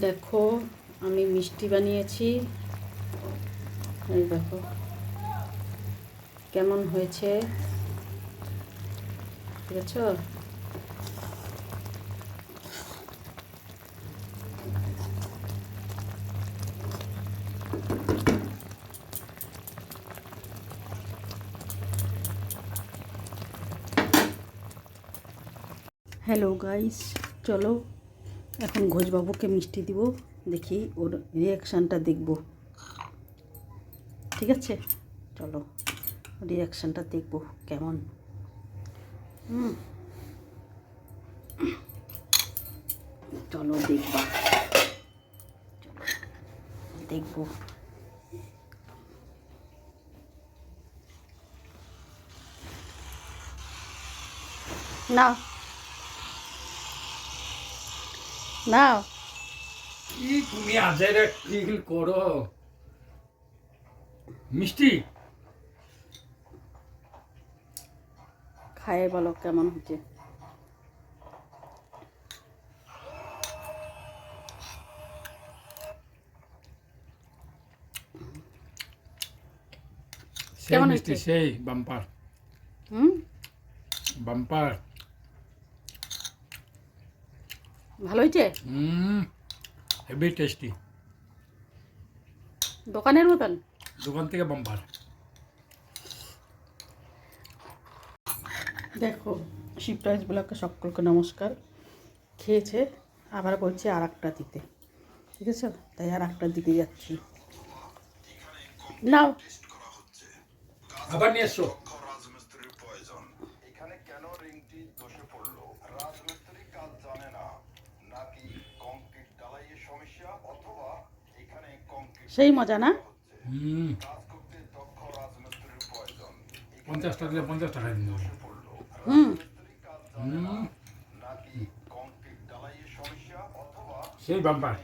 দেখো আমি মিষ্টি বানিয়েছি। দেখো কেমন হয়েছে? ঠিক আছে হ্যালো গাইস চলো এখন ঘোষবাবুকে মিষ্টি দিব, দেখি ওর রিয়াকশানটা দেখব। ঠিক আছে? চলো রিয়াকশানটা দেখব কেমন। হুম। চলো দেখবা। দেখব। না। না কি তুমি আজের ফিল করো? মিষ্টি? খায়ে বলো কেমন হচ্ছে? কেমন মিষ্টি? সেই বাম্পার। হুম? বাম্পার। ভালো হয়েছে? হেভি টেস্টি দোকানের মতন? দোকান থেকে বাম্পার। দেখো শিবরাজ ব্লকে সকলকে নমস্কার। খেয়েছে আবার বলছে আর একটা দিতে। ঠিক আছে? তাই আর একটা দিতে যাচ্ছি। নাও। আবার নিয়ে এসো। সেই মজা না? পঞ্চাশ টাকা দিলে পঞ্চাশ টাকা দিন হুম। সেই বাম্পার